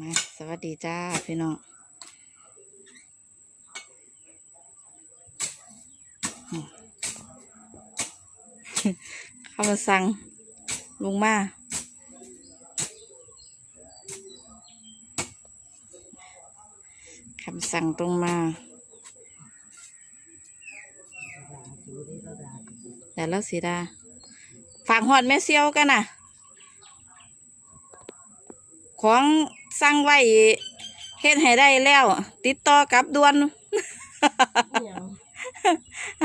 มาสวัสดีจ้าพี่น้องเข้ามาสั่งลุงมาคำสั่งตรงมาแต่แล้วสีดาฝากหอดแม่เซียวกันนะของ สั่งไว้เฮ็ดให้ได้แล้ว ติดต่อกลับด่วน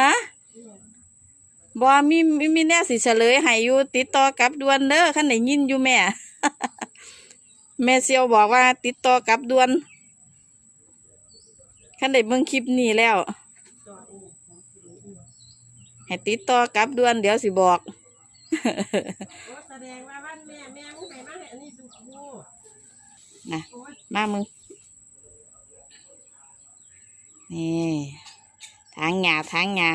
ฮะบอมีมีมีแน่สิเฉลยให้อยู่ติดต่อกลับด่วนเด้อคันไหนยินอยู่แม่ แม่เซียวบอกว่า ติดต่อกลับด่วนคันไหนเบิ่งคลิปนี้แล้ว ให้ติดต่อกลับด่วนเดี๋ยวสิบอกโอ้แสดงว่าวันแม่แม่มึงไปมาให้อันนี้ดูกู นะมามึง นี่ทางหยาทางหยา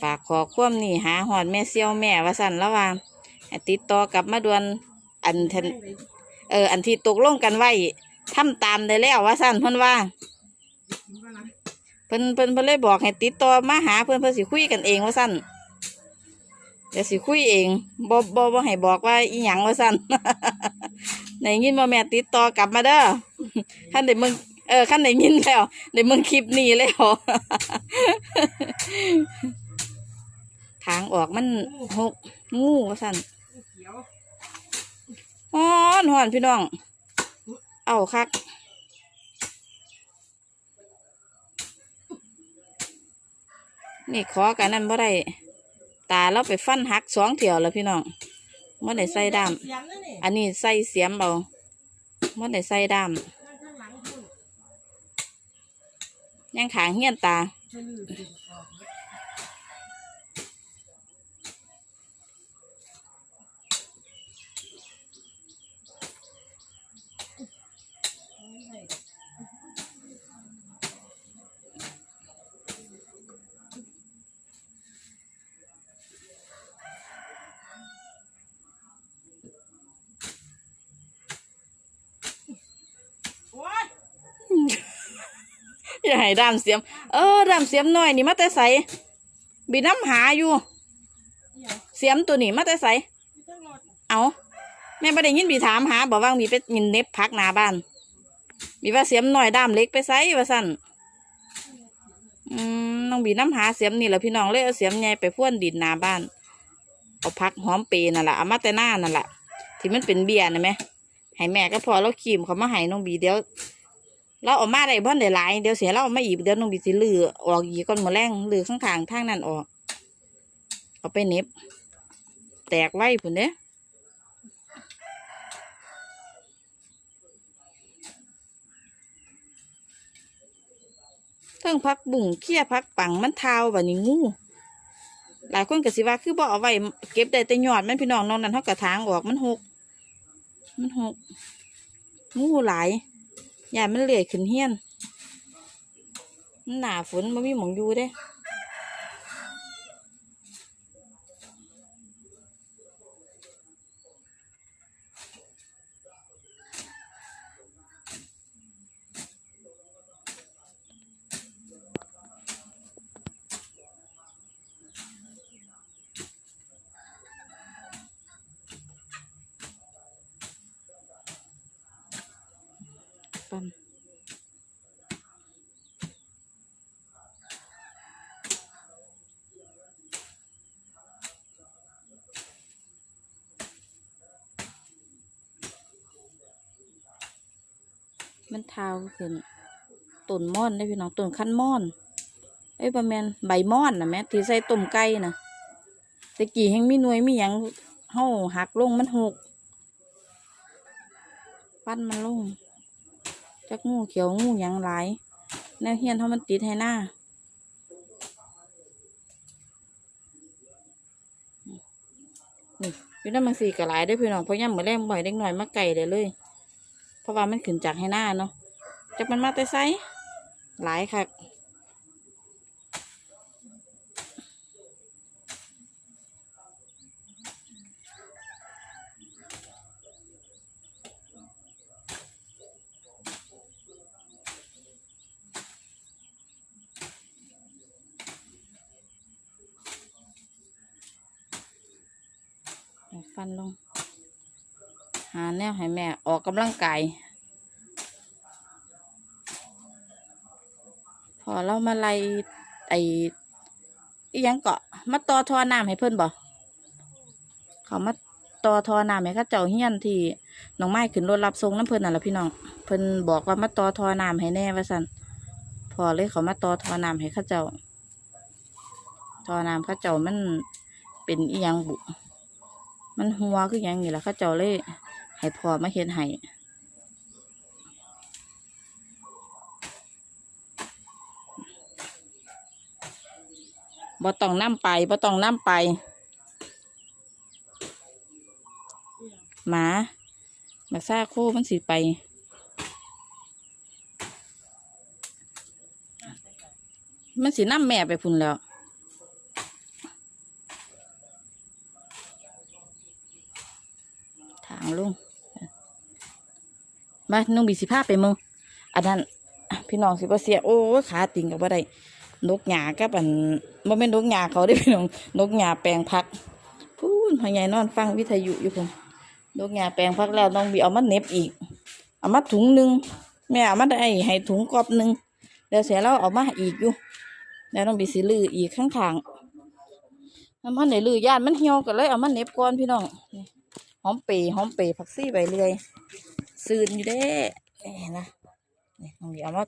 ฝากขอความนี่หาหอดแม่เซียวแม่ว่าสั่นแล้วว่าติดต่อกลับมาด่วนอันเทนแม่งเลยเออ อันที่ตกลงกันไว้ทำตามได้แล้วว่าสั่นเพิ่นว่ากินว่าเพิ่นเพิ่นเพิ่นเลยบอกให้ติดต่อมาหาเพิ่นเพิ่นสิคุยกันเองว่าสั่น เดี๋ยวสิคุยเองบ่บ่บ่ให้บอกว่าอีหยังว่าสั่นในยินบ่แม่ติดต่อกลับมาเด้อขั้นได้มึงเออขั้นได้ยินแล้วได้มึงคลิปนี้แล้วทางออกมันหกงูว่าสั่นฮ้อนฮ้อนพี่น้อง เอาคักนี่ขอกันนั่นบ่ได้ ตาเราไปฟันหักสองเถี่ยวแล้วพี่น้องบ่ได้ใส่ด้ามเสียงนั่นนี่อันนี้ใส่เสียมเอาบ่ได้ใส่ด้ามนั่งข้างหลังคุณยังขางเฮียนตา ชะลือดึงออกเนี่ยโอ้ย โอ้ย อย่าให้ดามเสียม เออดามเสียมหน้อยนี่มาแต่ใสบีน้ำหาอยู่ เสียมตัวนี้มาแต่ใสพี่ต้องรถเอาแม่ประเด็นยินบีถามหาบอกว่ามีไปยินเน็บพักหนาบ้านบีว่าเสียมหน้อยดามเล็กไปใสว่าสั่นอืมน้องบีน้ำหาเสียมนี่แหละพี่น้องเลยเอาเสียมใหญ่ไปพ่วนดินหนาบ้านเอาพักหอมเปรย์นั่นแหละเอามาแต่หน้านั่นแหละที่มันเป็นเบียร์นะไหมให้แม่ก็พอเราขีมเขามาให้น้องบีเดี๋ยว เราออกมาได้บ่ได้หลายเดี๋ยวเสียเราเอามาอีกเดี๋ยวน้องบีสิลือออกอีกก่อนมื้อแรงลือข้างๆทางนั้นออก เอาไปเน็บ แตกไว้พุ่นเด้เทิงพักบุ่งเคี้ยพักปังมันเทาแบบนี้งูหลายคนก็สิว่าคือบ่เอาไว้เก็บได้แต่ยอดมันพี่น้องน้องนั้นเขากระถางออกมันหก มันหกงูหลาย อย่ามันเลื่อยขึ้นเฮียน มันหนาฝนมันมีหมองอยู่เด้ ปั้น มันเทาขึ้นต้นม่อนได้พี่น้องต้นขั้นม่อนเอ้ประมาณใบม่อนนะแม่ที่ใส่ต้มไก่นะตะกี้แห่งมีหน่วยมีหยังเฮาหักลงมันหกปั้นมันลงจักงูเขียวงูหยังหลายแนวเฮียนเขามันติดให้หน้านี่พี่น้ำมันสีกระหลายได้พี่น้องเพราะย่ำเหมือนแรงบ่อยเล็กหน่อยมาไก่เลยเลย ราะว่ามันขึ้นจากให้หน้าเนาะจะกมันมาแต่ไซหลายค่ะฟันลงาแนวให้แม่ออกกำลังกายพอเรามาไล่ไอ้ยังเกาะมาต่อทอน้ำให้เพิ่อนบ่เขามาต่อทอน้ำให้ข้าเจ้าเฮียนที่น้องไม้ขึ้นรถรับส่งน้ำเพิ่อนน่ะละพี่น้องเพิ่อนบอกว่ามาต่อทอน้ำให้แน่ว่าซั่นพอเลยเขามาต่อทอน้ำให้ข้าเจ้าทอน้ำข้าเจ้ามันเป็นอียังบุ มันหัวคือหยังนี่ล่ะข้าเจ้าเลย ให้พอมาเฮ็ดให้บ่ต้องนํไปบ่ต้องนํไป หมาบักซ่าโคมันสิไป มันสินํแม่ไปพุ่นแล้ว ทางลุง มานุ่งบีสิผ้าไปมึงอันนั้นพี่น้องสิบ่เสียโอ้ขาติงกับว่าได้นกหยากับอันบ่แม่นนกหยาเขาได้พี่น้องนกหยาแปลงพักพูนพ่อใหญ่นอนฟังวิทยุอยู่พุ่นนกหยาแปลงพักแล้วน้องบีเอามาเน็บอีก เอามาถุงหนึ่งแม่เอามาได้ให้ถุงกอบหนึ่งแล้วเสียแล้วเอามาอีกอยู่ แล้วน้องบีสิลืออีกข้างๆน้ำมันไหนลือย่านมันเหี่ยวกันเลยเอามาเน็บก่อนพี่น้องหอมเปรย์หอมเปรย์ผักซี่ใบเลื่อย ซืนอยู่เด้นี่นะนี่ตรงนี้เอามา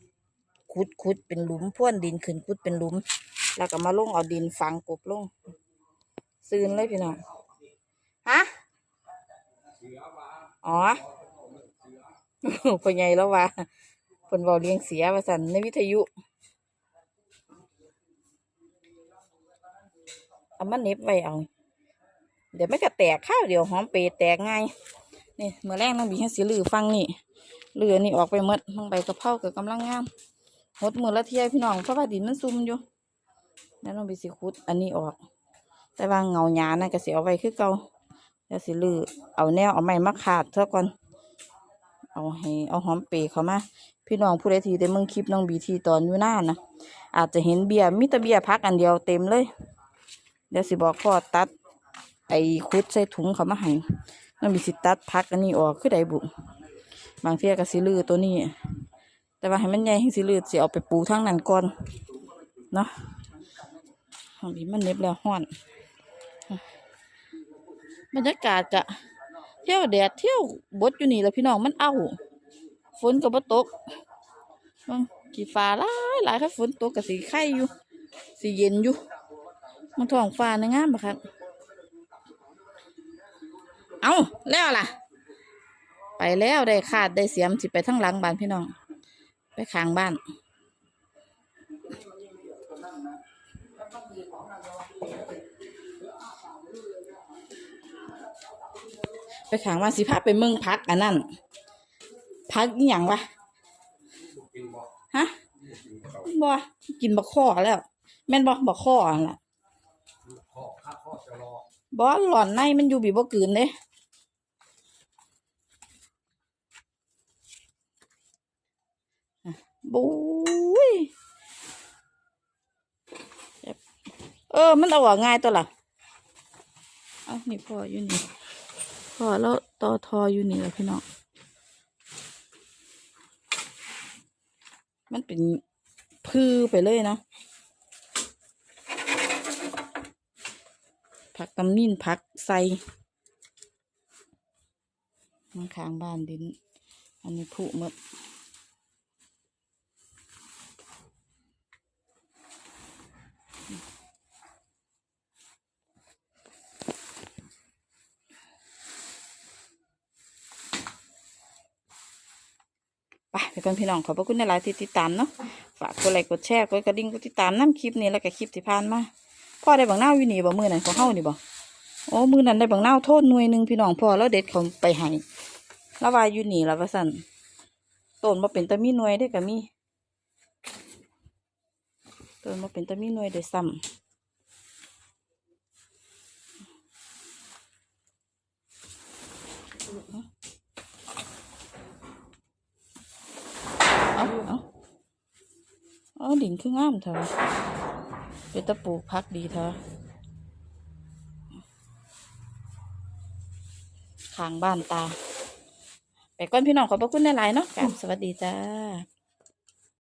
ขุดขุดเป็นหลุมพ่วนดินขึ้นขุดเป็นหลุม แล้วก็มาลงเอาดินฝังกบลงซืนเลยพี่น้องฮะอ๋อพ่อใหญ่แล้วว่าเพิ่นเว้าเลี้ยงเสียว่าสันในวิทยุเอามาเน็บไว้เอา เดี๋ยวไม่ก็แตกข้าวเดี๋ยวหอมเปรแตกง่าย นี่เมื่อแรกน้องบีให้สีลือฟังนี่เลือนี่ออกไปหมดน้องใบกระเพราเกิดกำลังงามหดมือละเทียพี่น้องเพราะว่าดินมันซุ่มอยู่แล้วน้องบีสิขุดอันนี้ออก แต่ว่าเงาหยานะก็สิเอาไว้คือเก่าแล้วสิลือเอาแนวเอาไม้มาขาดเท่าก่อนเอาให้เอาหอมเปร์เขามาพี่น้องผู้ใดทีได้เมึงคลิปน้องบีทีตอนอยู่หน้านะอาจจะเห็นเบียร์มิตรเบียร์พักอันเดียวเต็มเลย เดี๋ยวสิบอกพ่อตัดไอ้คุดใส่ถุงเขามาให้ มันมีสิตัดพักอันนี้ออกคือใดบุบางเทียก็สิลือตัวนี้ แต่ว่าให้มันใหญ่ให้สิลือสิเอาไปปูทางนั้นก่อนเนาะบางทีมันเน็บแล้วห้อนบรรยากาศจะเที่ยวแดดเที่ยวบดอยู่นี่แล้วพี่น้องมันเอาฝนก็บ่ตกบางกี่ฟ้าหลายหลายครับฝนตกก็สีไข่อยู่ สีเย็นอยู่มันท้องฟ้าในงามปะครับ เอาแล้วล่ะ ไปแล้วได้ขาดได้เสียมสิไปทั้งหลังบ้านพี่น้อง ไปข้างบ้านไปข้างบ้านสิพาไปเมืองพักอันนั้นพักอหย่างวะฮะบ่กินบักข้อแล้ว แม่นบ่บักข้ออันล่ะบ่หล่อนในมันอยู่บีบ่กลืนเด้ บุ้ยเออ มันเอาออกง่ายตัวละเอานี่พออยู่นี่พอแล้วต่อทออยู่นี่แหละพี่น้อง มันเป็นพือไปเลยเนาะผักตำนิ่นผักใส่มันข้างบ้านดิน อันนี้ผุหมด ไปไปกันพี่น้องขอบพระคุณในหลายที่ติดตามเนาะฝากกดไลค์กดแชร์กดกระดิ่งกดติดตามน้ำคลิปนี้แล้วก็คลิปที่ผ่านมาพ่อได้บังเน่าวอยู่นี่บ่มือไหนของเฮานี่บ่โอ้มือนั้นได้บังเน่าโทษหน่วยหนึ่งพี่น้องพ่อแล้วเด็ดเขาไปให้แล้ววาอยู่นี่แล้วว่าสั่นต้นมาเป็นตะมีหน่วยได้อก็มีต้นมาเป็นตะมีหน่วยได้ซ้ำเอาเอาเอาดินคืองามเถอะเป็นตะปูพักดีเถอะขางบ้านตา ไปก่อนพี่น้องขอบพระคุณหลายๆเนาะกราบสวัสดีจ้า